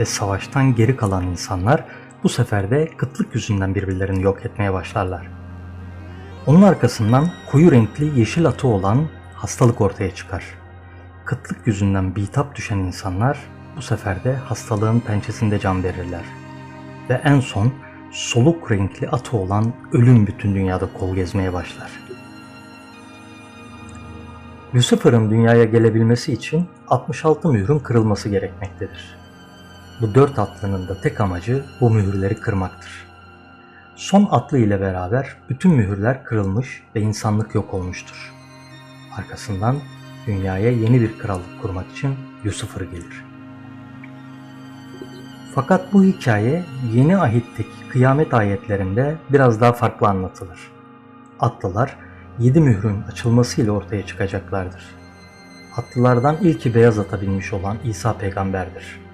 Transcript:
ve savaştan geri kalan insanlar bu sefer de kıtlık yüzünden birbirlerini yok etmeye başlarlar. Onun arkasından koyu renkli yeşil atı olan hastalık ortaya çıkar. Kıtlık yüzünden bitap düşen insanlar bu sefer de hastalığın pençesinde can verirler. Ve en son soluk renkli atı olan ölüm bütün dünyada kol gezmeye başlar. Lucifer'ın dünyaya gelebilmesi için 66 mührün kırılması gerekmektedir. Bu dört atlının da tek amacı bu mühürleri kırmaktır. Son atlı ile beraber bütün mühürler kırılmış ve insanlık yok olmuştur. Arkasından dünyaya yeni bir krallık kurmak için Lucifer gelir. Fakat bu hikaye yeni ahitteki kıyamet ayetlerinde biraz daha farklı anlatılır. Atlılar yedi mührün açılmasıyla ortaya çıkacaklardır. Atlılardan ilki beyaz ata binmiş olan İsa peygamberdir.